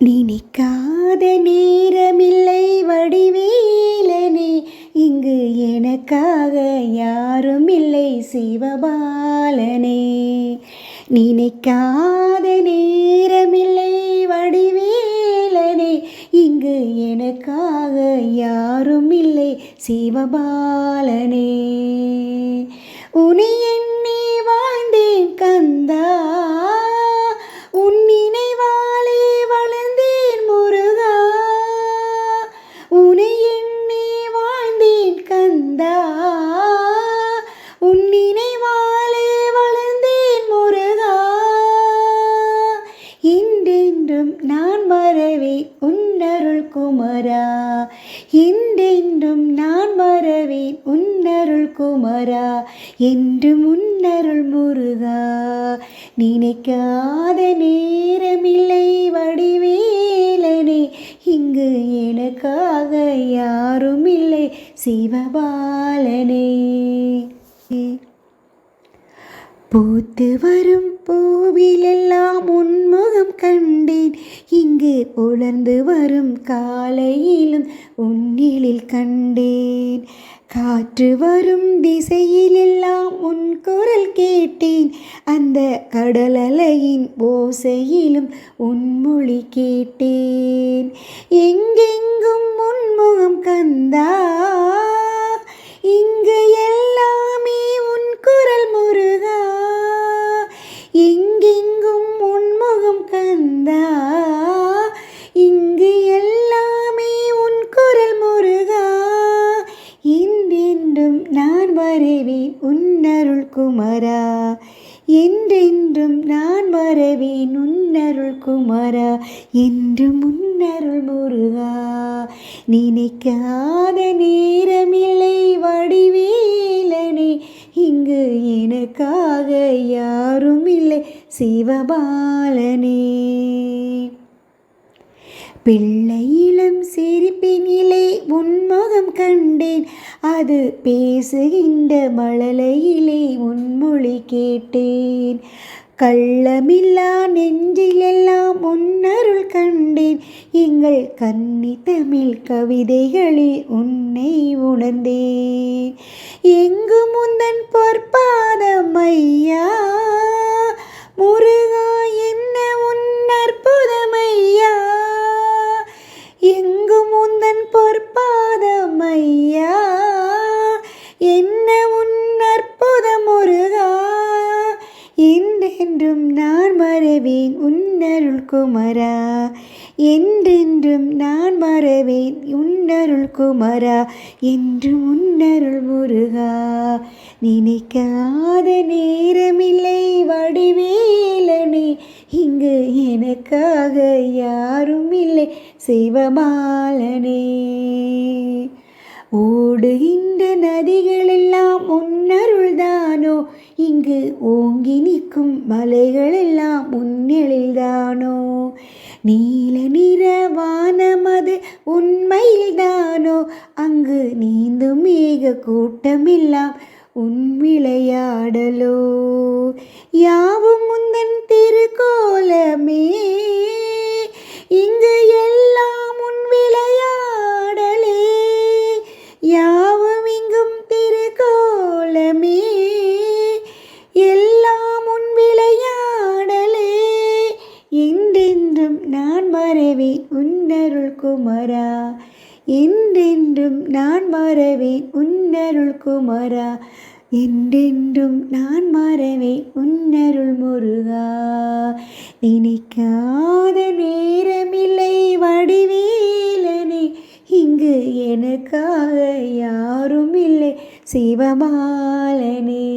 நினைக்காத நேரமில்லை வடிவேலனே இங்கு எனக்காக யாரும் இல்லை சிவபாலனே. நினைக்காத நேரமில்லை வடிவேலனே இங்கு எனக்காக யாரும் இல்லை சிவபாலனே. உனி எண்ணி வாழ்ந்தேன் கந்தா என்றென்றும் நான் வரவேன் உன்னருள் குமரா என்றும் உன்னருள் முருகா. நினைக்காத நேரமில்லை வடிவேலனே இங்கு எனக்காக யாரும் இல்லை சிவபாலனே. பூத்து வரும் பூவிலெல்லாம் உன்முகம் கண் உலர்ந்து வரும் காலையிலும் உன்னிலில் கண்டேன். காற்று வரும் திசையிலெல்லாம் உன் குரல் கேட்டேன். அந்த கடலலையின் ஓசையிலும் உன் மொழி கேட்டேன். எங்கெங்கும் உன்முகம் கந்தா தேவி நுண்ணருள் குமரா என்று முன்னருள் முருகா. நினைக்காத நேரமில்லை வடிவேலனே இங்கு எனக்காக யாரும் இல்லை சிவபாலனே. பிள்ளை இளம் சிரிப்பினிலே உன்முகம் கண்டேன் அது பேசுகின்ற மழலையிலே உன்மொழி கேட்டேன். கள்ளமில்லா நெஞ்சிலெல்லாம் உன்னருள் கண்டேன். எங்கள் கன்னி தமிழ் கவிதைகளில் உன்னை உணர்ந்தேன். எங்கு முந்தன் பொற்பாதம் ஐயா மறவேன் உன்னருள் குமரா. என்றென்றும் நான் மறவேன் உன்னருள் குமரா. என்றும் உன்னருள் முருகா. நினைக்காத நேரமில்லை வடிவேலனே. இங்கு எனக்காக யாரும் இல்லை சிவபாலனே ஓடுகின்ற நதிகளெல்லாம் உன்னருள்தானோ. இங்கு ஓங்கி நிற்கும் மலைகள் மலைகளெல்லாம் உன்னெழில்தானோ நீல நிறவானமது உண்மையில்தானோ? அங்கு நீந்தும் ஏக கூட்டமெல்லாம் உன் விளையாடலோ? யாவும் முந்தன் திருக்கோலமே நான் உன்னருள் குமரா. என்றென்றும் நான் மறவேன் உன்னருள் குமரா. என்றென்றும் நான் மறவேன் உன்னருள் முருகா. நினைக்காத நேரமில்லை வடிவேலனே இங்கு எனக்காக யாரும் இல்லை சிவபாலனே.